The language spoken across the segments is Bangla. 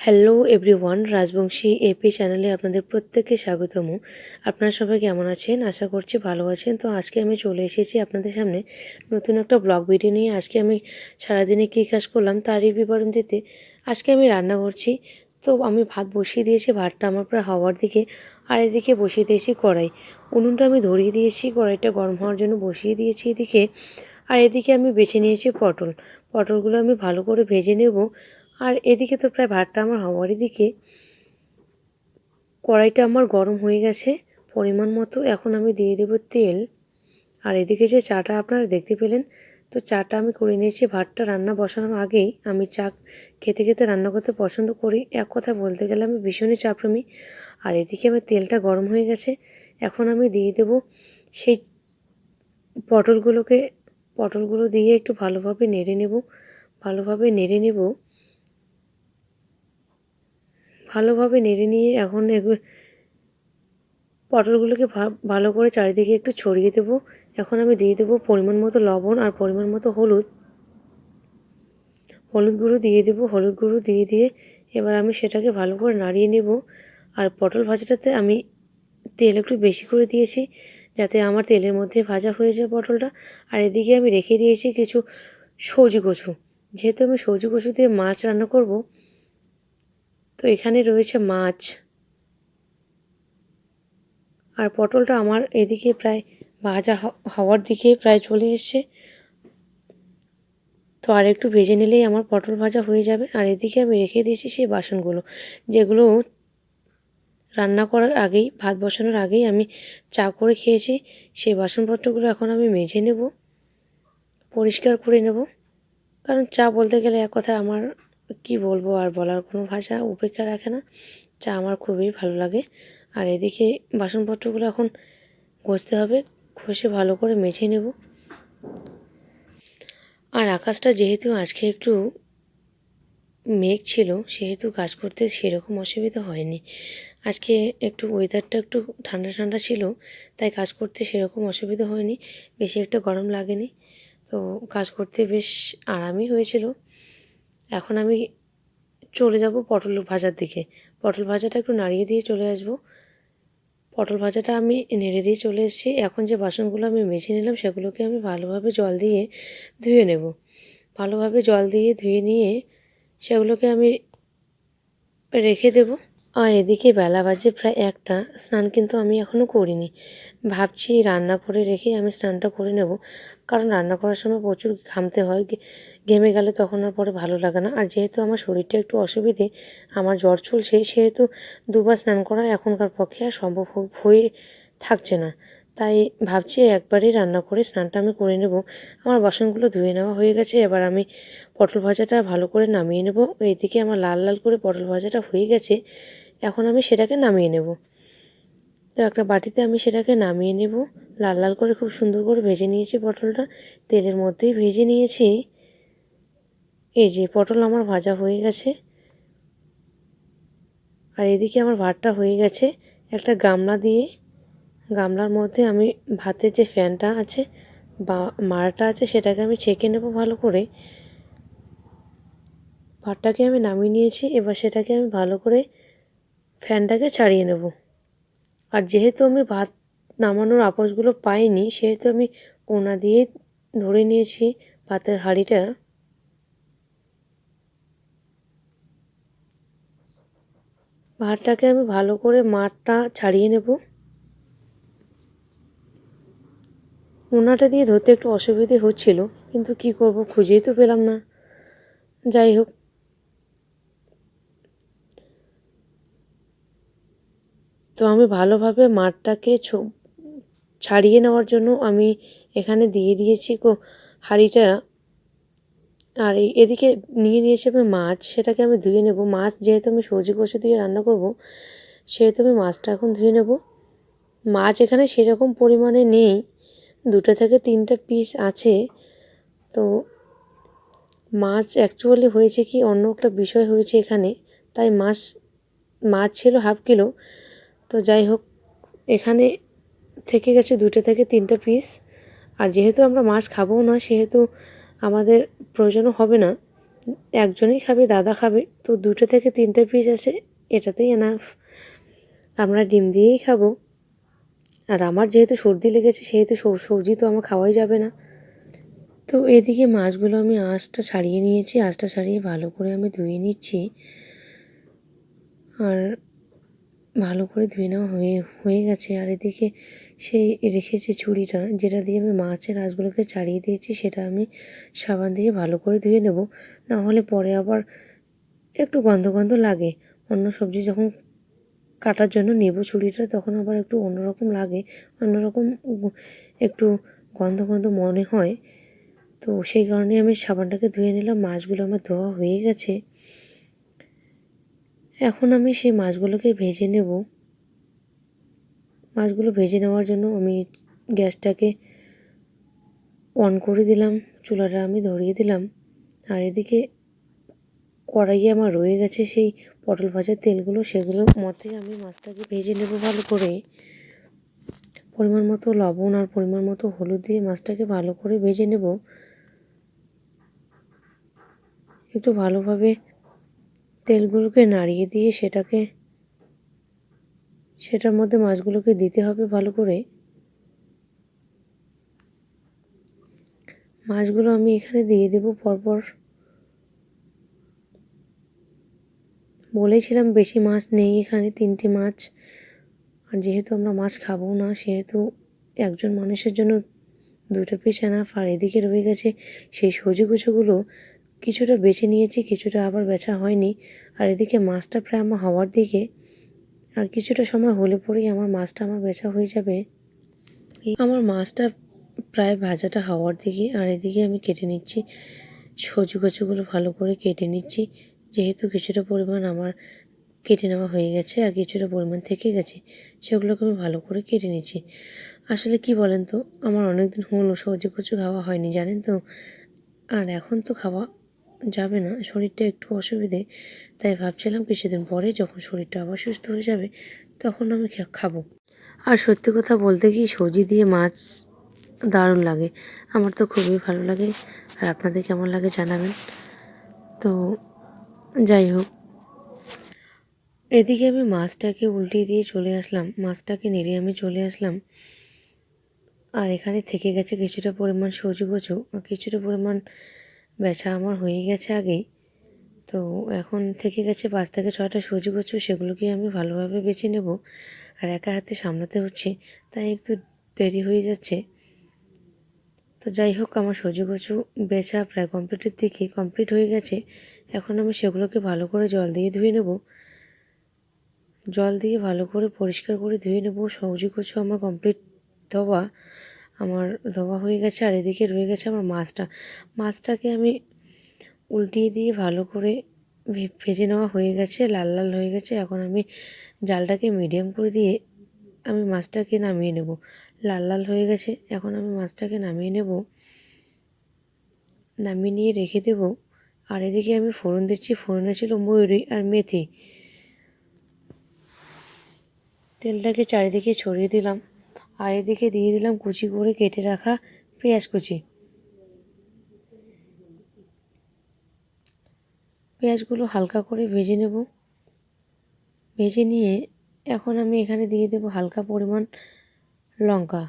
হ্যালো এভরিওয়ান রাজবংশী এপি চ্যানেলে আপনাদের প্রত্যেককে স্বাগতম। আপনারা সবাই কেমন আছেন? আশা করছি ভালো আছেন। তো আজকে আমি চলে এসেছি আপনাদের সামনে নতুন একটা ব্লগ ভিডিও নিয়ে। আজকে আমি সারাদিনে কী কাজ করলাম তারই বিবরণ দিতে আজকে আমি রান্না করছি। তো আমি ভাত বসিয়ে দিয়েছি, ভাতটা আমার প্রায় হওয়ার দিকে আর এদিকে বসিয়ে দিয়েছি কড়াই। উনুনটা আমি ধরিয়ে দিয়েছি, কড়াইটা গরম হওয়ার জন্য বসিয়ে দিয়েছি এদিকে। আর এদিকে আমি বেছে নিয়েছি পটল। পটলগুলো আমি ভালো করে ভেজে নেব। আর এদিকে তো প্রায় ভাতটা আমার হওয়ারই দিকে। কড়াইটা আমার গরম হয়ে গেছে পরিমাণ মতো। এখন আমি দিয়ে দেবো তেল। আর এদিকে যে চাটা আপনারা দেখতে পেলেন, তো চাটা আমি করে নিয়েছি। ভাতটা রান্না বসানোর আগেই আমি চা খেতে খেতে রান্না করতে পছন্দ করি। এক কথা বলতে গেলে আমি ভীষণই চাপ্রেমী আর এদিকে আমার তেলটা গরম হয়ে গেছে। এখন আমি দিয়ে দেব সেই পটলগুলোকে, পটলগুলো দিয়ে একটু ভালোভাবে নেড়ে নেব। ভালোভাবে নেড়ে নেব। ভালোভাবে নেড়ে নিয়ে এখন পটলগুলোকে ভালো করে চারিদিকে একটু ছড়িয়ে দেবো। এখন আমি দিয়ে দেবো পরিমাণ মতো লবণ আর পরিমাণ মতো হলুদ। হলুদ গুঁড়ো দিয়ে দেবো, হলুদ গুঁড়ো দিয়ে দিয়ে এবার আমি সেটাকে ভালো করে নাড়িয়ে নেব। আর পটল ভাজাটাতে আমি তেল একটু বেশি করে দিয়েছি যাতে আমার তেলের মধ্যে ভাজা হয়ে যায় পটলটা। আর এদিকে আমি রেখে দিয়েছি কিছু সবজি কচু। যেহেতু আমি সবজি কচু দিয়ে মাছ রান্না করব তো এখানে রয়েছে মাছ। আর পটলটা আমার এদিকে প্রায় ভাজা হওয়ার দিকে প্রায় চলে এসছে। তো আর একটু ভেজে নিলেই আমার পটল ভাজা হয়ে যাবে। আর এদিকে আমি রেখে দিয়েছি সেই বাসনগুলো, যেগুলো রান্না করার আগেই, ভাত বসানোর আগেই আমি চা করে খেয়েছি। সেই বাসনপত্রগুলো এখন আমি মেজে নেব, পরিষ্কার করে নেব। কারণ চা বলতে গেলে এক কথা আমার কি বলব আর বলার কোনো ভাষা উপেক্ষা রাখে না চা আমার খুবই ভালো লাগে। আর এদিকে বাসনপত্রগুলো এখন ঘষতে হবে, ঘষে ভালো করে মেঝে নেব। আর আকাশটা যেহেতু আজকে একটু মেঘ ছিল, সেহেতু কাজ করতে সেরকম অসুবিধা হয়নি। আজকে একটু ওয়েদারটা একটু ঠান্ডা ঠান্ডা ছিল, তাই কাজ করতে সেরকম অসুবিধা হয়নি, বেশি একটা গরম লাগেনি। তো কাজ করতে বেশ আরামই হয়েছিল। এখন আমি চলে যাব পটল ভাজার দিকে। পটল ভাজাটা একটু নাড়িয়ে দিয়ে চলে আসব। পটল ভাজাটা আমি নেড়ে দিয়ে চলে এসেছি। এখন যে বাসনগুলো আমি মেজে নিলাম, সেগুলোকে আমি ভালোভাবে জল দিয়ে ধুয়ে নেব। ভালোভাবে জল দিয়ে ধুয়ে নিয়ে সেগুলোকে আমি রেখে দেবো। আর এদিকে বেলা বাজে প্রায় একটা, স্নান কিন্তু আমি এখনও করিনি। ভাবছি রান্না করে রেখে আমি স্নানটা করে নেব। কারণ রান্না করার সময় প্রচুর ঘামতে হয় ঘেমে গেলে তখন আর পরে ভালো লাগে না। আর যেহেতু আমার শরীরটা একটু অসুবিধে, আমার জ্বর চলছে, সেহেতু দুবার স্নান করা এখনকার পক্ষে আর সম্ভব হয়ে থাকছে না। তাই ভাবছি একবারই রান্না করে স্নানটা আমি করে নেব। আমার বাসনগুলো ধুয়ে নেওয়া হয়ে গেছে, এবার আমি পটল ভাজাটা ভালো করে নামিয়ে নেব। এইদিকে আমার লাল লাল করে পটল ভাজাটা হয়ে গেছে, এখন আমি সেটাকে নামিয়ে নেব। তো একটা বাটিতে আমি সেটাকে নামিয়ে নেব। লাল লাল করে খুব সুন্দর করে ভেজে নিয়েছি পটলটা। তেলের মধ্যেই ভেজে নিয়েছি। এই যে পটল আমার ভাজা হয়ে গেছে। আর এদিকে আমার ভাতটা হয়ে গেছে। একটা গামলা দিয়ে গামলার মধ্যে আমি ভাতের যে ফ্যানটা আছে বা মারটা আছে, সেটাকে আমি ছেঁকে নেব ভালো করে। ভাতটাকে আমি নামিয়ে নিয়েছি, এবার সেটাকে আমি ভালো করে ফ্যানটাকে ছাড়িয়ে নেব। আর যেহেতু আমি ভাত নামানোর আপসগুলো পাইনি, সেহেতু আমি ওনা দিয়ে ধরে নিয়েছি ভাতের হাঁড়িটা। ভাতটাকে আমি ভালো করে মাঠটা ছাড়িয়ে নেব। ওনাটা দিয়ে ধরতে একটু অসুবিধে হচ্ছিল, কিন্তু কি করব খুঁজেই তো পেলাম না। যাই হোক। তো আমি ভালোভাবে মাঠটাকে ছাড়িয়ে নেওয়ার জন্য আমি এখানে দিয়ে দিয়েছি হাঁড়িটা। আর এদিকে নিয়ে নিয়েছি আমি মাছ, সেটাকে আমি ধুয়ে নেব। মাছ যেহেতু আমি সবজি কষে দিয়ে রান্না করব, সেহেতু আমি মাছটা এখন ধুয়ে নেব। মাছ এখানে সেরকম পরিমাণে নেই দুটো থেকে তিনটা পিস আছে। তো মাছ অ্যাকচুয়ালি হয়েছে কি, অন্য একটা বিষয় হয়েছে এখানে। তাই মাছ মাছ ছিল হাফ কিলো তো যাই হোক, এখানে থেকে গেছে দুটো থেকে তিনটা পিস আর যেহেতু আমরা মাছ খাবও না, সেহেতু আমাদের প্রয়োজনও হবে না। একজনই খাবে, দাদা খাবে। তো দুটো থেকে তিনটে পিস আছে, এটাতেই এনাফ আমরা ডিম দিয়েই খাব। আর আমার যেহেতু সর্দি লেগেছে, সেহেতু সবজি তো আমার খাওয়াই যাবে না। তো এদিকে মাছগুলো আমি আঁশটা ছাড়িয়ে নিয়েছি, আঁশটা ছাড়িয়ে ভালো করে আমি ধুয়ে নিচ্ছি। আর ভালো করে ধুয়ে নেওয়া হয়ে হয়ে গেছে। আর এদিকে সেই রেখেছে ছুরিটা, যেটা দিয়ে আমি মাছের আঁশগুলোকে ছাড়িয়ে দিয়েছি, সেটা আমি সাবান দিয়ে ভালো করে ধুয়ে নেব। না হলে পরে আবার একটু গন্ধ গন্ধ লাগে। অন্য সবজি যখন কাটার জন্য নেব। ছুরিটা তখন আবার একটু অন্যরকম লাগে, অন্যরকম একটু গন্ধ গন্ধ মনে হয়। তো সেই কারণে আমি সাবানটাকে ধুয়ে নিলাম, মাছগুলো আমার ধোয়া হয়ে গেছে। এখন আমি সেই মাছগুলোকে ভেজে নেব। মাছগুলো ভেজে নেওয়ার জন্য আমি গ্যাসটাকে অন করে দিলাম, চুলাটা আমি ধরিয়ে দিলাম। আর এদিকে কড়াইয়ে আমার রয়ে গেছে সেই পটল ভাজার তেলগুলো সেগুলোর মধ্যে আমি মাছটাকে ভেজে নেব ভালো করে। পরিমাণ মতো লবণ আর পরিমাণ মতো হলুদ দিয়ে মাছটাকে ভালো করে ভেজে নেব। একটু ভালোভাবে তেলগুলোকে নাড়িয়ে দিয়ে সেটাকে, সেটার মধ্যে মাছগুলোকে দিতে হবে ভালো করে। মাছগুলো আমি এখানে দিয়ে দেব পরপর বলেছিলাম বেশি মাছ নেই এখানে, তিনটে মাছ। আর যেহেতু আমরা মাছ খাব না, সেহেতু একজন মানুষের জন্য দুটো পিস এনাফ আর এদিকে রয়ে গেছে সেই সজি কুচোগুলো কিছুটা বেছে নিয়েছি, কিছুটা আবার বেচা হয়নি। আর এদিকে মাছটা প্রায় আমার হওয়ার দিকে। আর কিছুটা সময় হলে পরেই আমার মাছটা আমার বেচা হয়ে যাবে। আমার মাছটা প্রায় ভাজাটা হওয়ার দিকে। আর এদিকে আমি কেটে নিচ্ছি, সজি কচুগুলো ভালো করে কেটে নিচ্ছি। যেহেতু কিছুটা পরিমাণ আমার কেটে নেওয়া হয়ে গেছে আর কিছুটা পরিমাণ থেকে গেছে, সেগুলোকে আমি ভালো করে কেটে নিচ্ছি। আসলে কি বলেন তো, আমার অনেক দিন হলো সবজি কচু খাওয়া হয়নি, জানেন তো? আর এখন তো খাওয়া যাবে না, শরীরটা একটু অসুবিধে, তাই ভাবছিলাম কিছুদিন পরে যখন শরীরটা আবার সুস্থ হয়ে যাবে, তখন আমি খাব। আর সত্যি কথা বলতে কি, সবজি দিয়ে মাছ দারুণ লাগে, আমার তো খুবই ভালো লাগে, আর আপনাদের কেমন লাগে জানাবেন? তো যাই হোক। এদিকে আমি মাছটাকে উল্টিয়ে দিয়ে চলে আসলাম। মাছটাকে নেড়ে আমি চলে আসলাম। আর এখানে থেকে গেছে কিছুটা পরিমাণ সজু কচু আর কিছুটা পরিমাণ বেচা আমার হয়ে গেছে আগেই। তো এখন থেকে গেছে পাঁচ থেকে ছয়টা সজু কচু সেগুলোকে আমি ভালোভাবে বেছে নেব। আর একা হাতে সামলাতে হচ্ছে, তাই একটু দেরি হয়ে যাচ্ছে। তো যাই হোক, আমার সজু কচু বেচা প্রায় কমপ্লিটের দিকে কমপ্লিট হয়ে গেছে। এখন আমি সেগুলোকে ভালো করে জল দিয়ে ধুয়ে নেব। জল দিয়ে ভালো করে পরিষ্কার করে ধুয়ে নেব। সবজি কচু আমার কমপ্লিট ধোয়া। আমার ধোয়া হয়ে গেছে আর এদিকে রয়ে গেছে আমার মাছটা। মাছটাকে আমি উল্টিয়ে দিয়ে ভালো করে ভেজে নেওয়া হয়ে গেছে, লাল লাল হয়ে গেছে। এখন আমি জালটাকে মিডিয়াম করে দিয়ে আমি মাছটাকে নামিয়ে নেব। লাল লাল হয়ে গেছে, এখন আমি মাছটাকে নামিয়ে নেব। নামিয়ে নিয়ে রেখে দেব। আর এদিকে আমি ফোড়ন দিচ্ছি, ফোড়নে ছিল ময়ূরি আর মেথি। তেলটাকে চারিদিকে ছড়িয়ে দিলাম, আর এদিকে দিয়ে দিলাম কুচি করে কেটে রাখা পেঁয়াজ কুচি। পেঁয়াজগুলো হালকা করে ভেজে নেব। ভেজে নিয়ে এখন আমি এখানে দিয়ে দেব হালকা পরিমাণ লঙ্কা।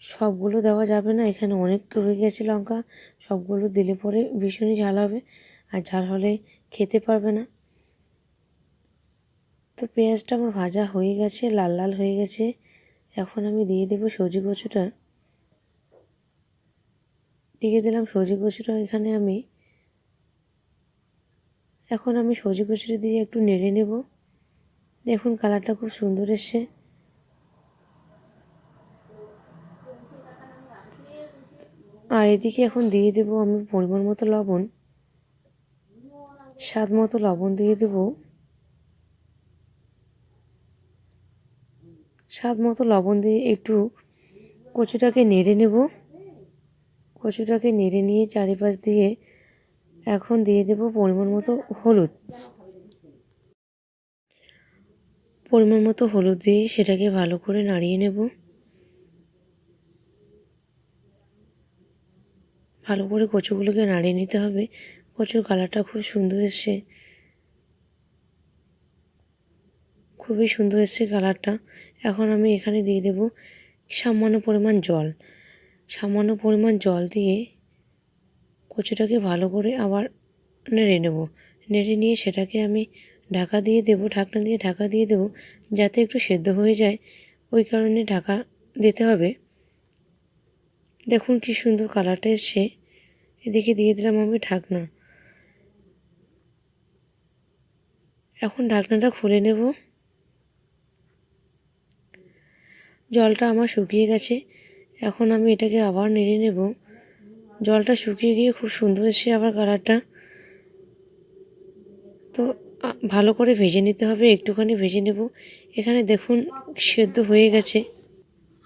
সবগুলো দেওয়া যাবে না, এখানে অনেক রয়ে গেছে লঙ্কা। সবগুলো দিলে পরে ভীষণই ঝাল হবে। আর ঝাল হলে খেতে পারবে না। তো পেঁয়াজটা আমার ভাজা হয়ে গেছে, লাল লাল হয়ে গেছে। এখন আমি দিয়ে দেবো সজি কচুটা দিয়ে দিলাম সজি কচুটা এখানে আমি। এখন আমি সজি কচুটা দিয়ে একটু নেড়ে নেব। দেখুন কালারটা খুব সুন্দর এসছে। আর এদিকে এখন দিয়ে দেবো আমি পরিমাণ মতো লবণ। স্বাদ মতো লবণ দিয়ে দেবো। স্বাদ মতো লবণ দিয়ে একটু কচুটাকে নেড়ে নেব। কচুটাকে নেড়ে নিয়ে চারিপাশ দিয়ে এখন দিয়ে দেব পরিমাণ মতো হলুদ। পরিমাণ মতো হলুদ দিয়ে সেটাকে ভালো করে নাড়িয়ে নেব। ভালো করে কচুগুলোকে নাড়িয়ে নিতে হবে। কচুর কালারটা খুব সুন্দর এসছে। খুবই সুন্দর এসছে কালারটা এখন আমি এখানে দিয়ে দেব সামান্য পরিমাণ জল। সামান্য পরিমাণ জল দিয়ে কচুটাকে ভালো করে আবার নেড়ে নেব। নেড়ে নিয়ে সেটাকে আমি ঢাকা দিয়ে দেব, ঢাকনা দিয়ে ঢাকা দিয়ে দেব যাতে একটু সেদ্ধ হয়ে যায়। ওই কারণে ঢাকা দিতে হবে। দেখুন কি সুন্দর কালারটা এসছে। এদিকে দিয়ে দিলাম আমি ঢাকনা। এখন ঢাকনাটা খুলে নেব। জলটা আমার শুকিয়ে গেছে। এখন আমি এটাকে আবার নেড়ে নেব। জলটা শুকিয়ে গিয়ে খুব সুন্দর এসছে আবার কালারটা। তো ভালো করে ভেজে নিতে হবে। একটুখানি ভেজে নেব। এখানে দেখুন সেদ্ধ হয়ে গেছে।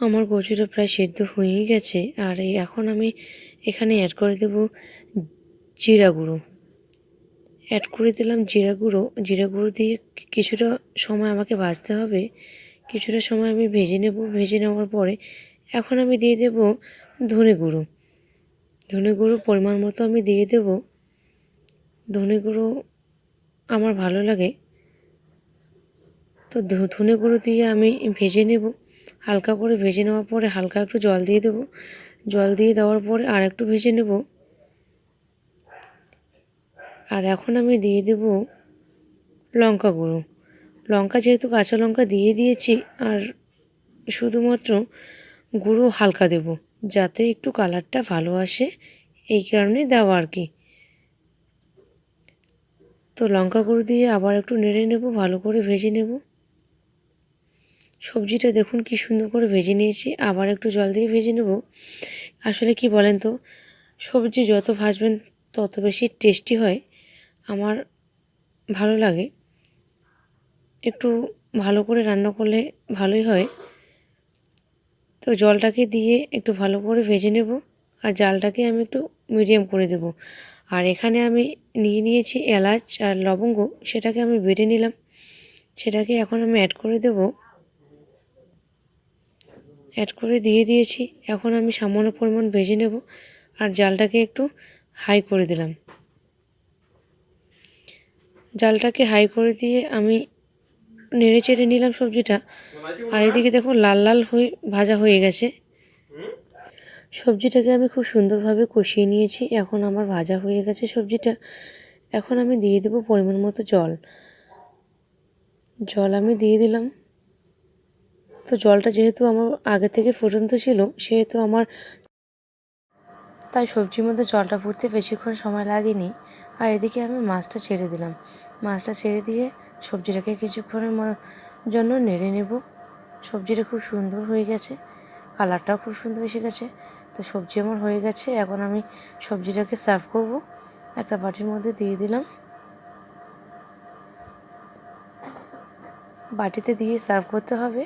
আমার কচুটা প্রায় সেদ্ধ হয়েই গেছে। আর এখন আমি এখানে অ্যাড করে দেব জিরা গুঁড়ো। অ্যাড করে দিলাম জিরা গুঁড়ো। জিরা গুঁড়ো দিয়ে কিছুটা সময় আমাকে ভাজতে হবে। কিছুটা সময় আমি ভেজে নেব। ভেজে নেওয়ার পরে এখন আমি দিয়ে দেব ধনে গুঁড়ো। ধনে গুঁড়ো পরিমাণ মতো আমি দিয়ে দেব। ধনে গুঁড়ো আমার ভালো লাগে। তো ধনে গুঁড়ো দিয়ে আমি ভেজে নেব। হালকা করে ভেজে নেওয়ার পরে হালকা একটু জল দিয়ে দেবো। জল দিয়ে দেওয়ার পরে আর একটু ভেজে নেব। আর এখন আমি দিয়ে দেব লঙ্কা গুঁড়ো। লঙ্কা যেহেতু কাঁচা লঙ্কা দিয়ে দিয়েছি, আর শুধুমাত্র গুঁড়ো হালকা দেব, যাতে একটু কালারটা ভালো আসে, এই কারণে দেওয়া আর কি। তো লঙ্কা গুঁড়ো দিয়ে আবার একটু নেড়ে নেব, ভালো করে ভেজে নেব। সবজিটা দেখুন কি সুন্দর করে ভেজে নিয়েছি, আবার একটু জল দিয়ে ভেজে নেব। আসলে কি বলেন তো, সবজি যত ভাজবেন তত বেশি টেস্টি হয়। আমার ভালো লাগে। একটু ভালো করে রান্না করলে ভালোই হয়। তো জলটাকে দিয়ে একটু ভালো করে ভেজে নেব আর জালটাকে আমি একটু মিডিয়াম করে দেব। আর এখানে আমি নিয়ে নিয়েছি এলাচ আর লবঙ্গ, সেটাকে আমি বেটে নিলাম। সেটাকে এখন আমি অ্যাড করে দেব। অ্যাড করে দিয়ে দিয়েছি। এখন আমি সামান্য পরিমাণ ভেজে নেব আর জালটাকে একটু হাই করে দিলাম। জালটাকে হাই করে দিয়ে আমি নেড়ে চেড়ে নিলাম সবজিটা। আর এদিকে দেখো লাল লাল হয়ে ভাজা হয়ে গেছে। সবজিটাকে আমি খুব সুন্দরভাবে কষিয়ে নিয়েছি। এখন আমার ভাজা হয়ে গেছে সবজিটা। এখন আমি দিয়ে দেবো পরিমাণ মতো জল। জল আমি দিয়ে দিলাম। তো জলটা যেহেতু আমার আগে থেকে ফুটন্ত ছিল, সেহেতু আমার তাই সবজির মধ্যে জলটা ফুটতে বেশিক্ষণ সময় লাগেনি। আর এদিকে আমি মাছটা ছেড়ে দিলাম। মাছটা ছেড়ে দিয়ে সবজিটাকে কিছুক্ষণের জন্য নেড়ে নেব। সবজিটা খুব সুন্দর হয়ে গেছে। কালারটাও খুব সুন্দর এসে গেছে। তো সবজি আমার হয়ে গেছে। এখন আমি সবজিটাকে সার্ভ করব। একটা বাটির মধ্যে দিয়ে দিলাম। বাটিতে দিয়ে সার্ভ করতে হবে।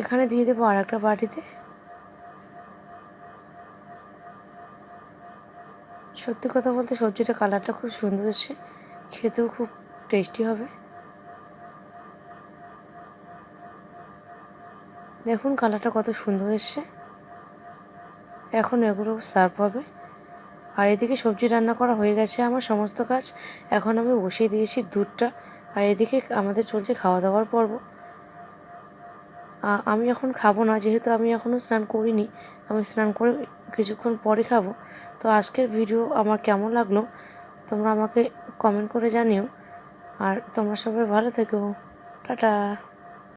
এখানে দিয়ে দেবো আর একটা বাটিতে। সত্যি কথা বলতে সবজিটা কালারটা খুব সুন্দর এসছে খেতেও খুব টেস্টি হবে। দেখুন কালারটা কত সুন্দর এসছে। এখন এগুলো সার্ভ হবে। আর এদিকে সবজি রান্না করা হয়ে গেছে আমার সমস্ত কাজ। এখন আমি বসিয়ে দিয়েছি দুধটা। আর এদিকে আমাদের চলছে খাওয়া দাওয়ার পর্ব আমি এখন খাব না, যেহেতু আমি এখনও স্নান করিনি। আমি স্নান করে কিছুক্ষণ পরে খাব। তো আজকের ভিডিও আমার কেমন লাগল, তোমরা আমাকে কমেন্ট করে জানিও। আর তোমরা সবাই ভালো থেকো। টাটা।